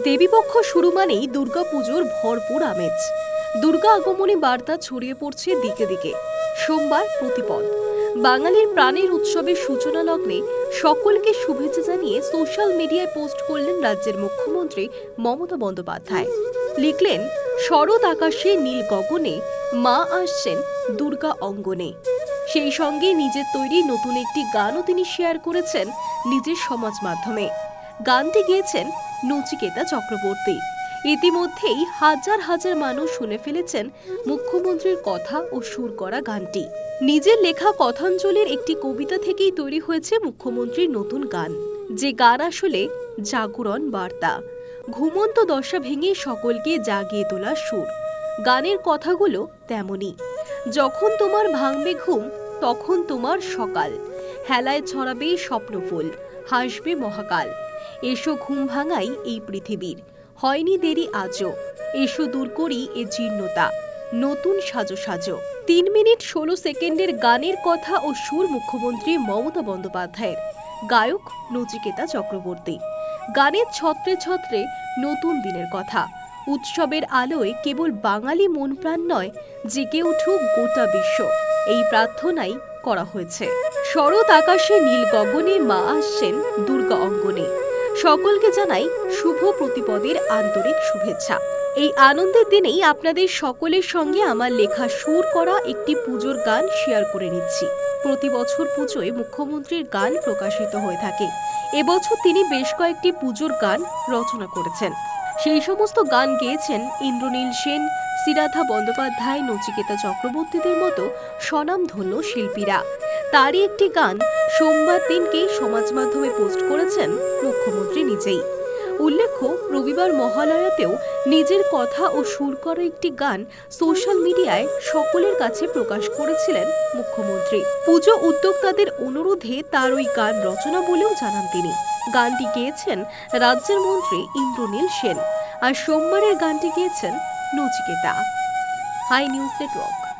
দেবীপক্ষ শুরু মানেই দুর্গাপুজোর ভরপুর আমেজ। দুর্গা আগমনী বার্তা ছড়িয়ে পড়ছে দিকে দিকে, সোমবার প্রতিপদ। বাঙালির প্রাণের উৎসবের সূচনা লগ্নে সকলকে শুভেচ্ছা জানিয়ে সোশ্যাল মিডিয়ায় পোস্ট করলেন রাজ্যের মুখ্যমন্ত্রী মমতা বন্দ্যোপাধ্যায়। লিখলেন, শরৎ আকাশে নীল গগনে মা আসছেন দুর্গা অঙ্গনে। সেই সঙ্গে নিজের তৈরি নতুন একটি গানও তিনি শেয়ার করেছেন নিজের সমাজ মাধ্যমে। গানটি গেয়েছেন নচিকেতা চক্রবর্তী। ইতিমধ্যেই হাজার হাজার মানুষ শুনে ফেলেছেন মুখ্যমন্ত্রীর কথা ও সুর করা গানটি। নিজের লেখা কথাঞ্জলির একটি কবিতা থেকেই তৈরি হয়েছে মুখ্যমন্ত্রীর নতুন গান। যে গান আসলে জাগরণ বার্তা। ঘুমন্ত দশা ভেঙে সকলকে জাগিয়ে তোলা সুর। গানের কথাগুলো তেমনই। যখন তোমার ভাঙবে ঘুম, তখন তোমার সকাল। হেলায় ছড়াবে স্বপ্নফুল। হাসবে মহাকাল। এসো ঘুম ভাঙাই এই পৃথিবীর। হয়নি দেরি আজও। এসো দূর করি এ জীর্ণতা। নতুন সাজো সাজো। তিন মিনিট ষোলো সেকেন্ডের গানের কথা ও সুর মুখ্যমন্ত্রী মমতা বন্দ্যোপাধ্যায়ের। গায়ক নচিকেতা চক্রবর্তী। গানের ছত্রে ছত্রে নতুন দিনের কথা। উৎসবের আলোয় কেবল বাঙালি মন প্রাণ নয়, জেগে উঠুক গোটা বিশ্ব। এই প্রার্থনাই করা হয়েছে। শরৎ আকাশে নীল গগনে মা আসছেন দুর্গা অঙ্গনে। সকলকে জানাই শুভ প্রতিপদের আন্তরিক শুভেচ্ছা। এই আনন্দের দিনেই আপনাদের সকলের সঙ্গে আমার লেখা সুর করা একটি পুজোর গান শেয়ার করে নিচ্ছি। প্রতি বছর পুজোয় মুখ্যমন্ত্রীর গান প্রকাশিত হয়ে থাকে। এবছর তিনি বেশ কয়েকটি পুজোর গান রচনা করেছেন। সেই সমস্ত গান গেয়েছেন ইন্দ্রনীল সেন সিরাধা বন্দ্যোপাধ্যায়, নচিকেতা চক্রবর্তীদের মতো স্বনামধন্য শিল্পীরা। তারই একটি গান সোমবার দিনকে সমাজ মাধ্যমে পোস্ট করেছেন মুখ্যমন্ত্রী নিজেই। উল্লেখ্য, রবিবার মহালয়াতেও নিজের কথা ও সুর করা একটি গান সোশ্যাল মিডিয়ায় সকলের কাছে প্রকাশ করেছিলেন মুখ্যমন্ত্রী। পুজো উদ্যোক্তাদের অনুরোধে তার ওই গান রচনা বলেও জানান তিনি। গানটি গেয়েছেন রাজ্যের মন্ত্রী ইন্দ্রনীল সেন। আর সোমবারের গানটি গেয়েছেন নচিকেতা। High news network.